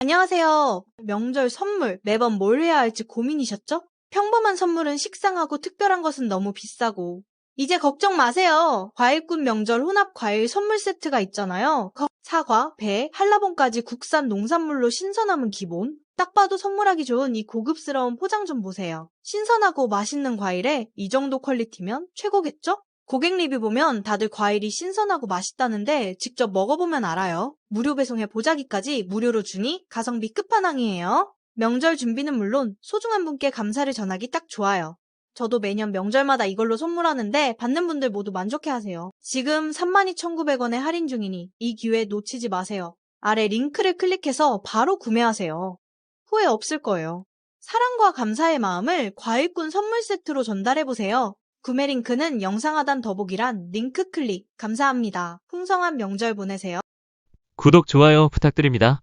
안녕하세요. 명절 선물 매번 뭘 해야 할지 고민이셨죠? 평범한 선물은 식상하고 특별한 것은 너무 비싸고. 이제 걱정 마세요. 과일꾼 명절 혼합 과일 선물 세트가 있잖아요. 거- 사과, 배, 한라봉까지 국산 농산물로 신선함은 기본. 딱 봐도 선물하기 좋은 이 고급스러운 포장 좀 보세요. 신선하고 맛있는 과일에 이 정도 퀄리티면 최고겠죠? 고객 리뷰 보면 다들 과일이 신선하고 맛있다는데 직접 먹어보면 알아요. 무료 배송에 보자기까지 무료로 주니 가성비 끝판왕이에요. 명절 준비는 물론 소중한 분께 감사를 전하기 딱 좋아요. 저도 매년 명절마다 이걸로 선물하는데 받는 분들 모두 만족해 하세요. 지금 32,900원에 할인 중이니 이 기회 놓치지 마세요. 아래 링크를 클릭해서 바로 구매하세요. 후회 없을 거예요. 사랑과 감사의 마음을 과일꾼 선물 세트로 전달해보세요. 구매 링크는 영상 하단 더보기란 링크 클릭. 감사합니다. 풍성한 명절 보내세요. 구독, 좋아요 부탁드립니다.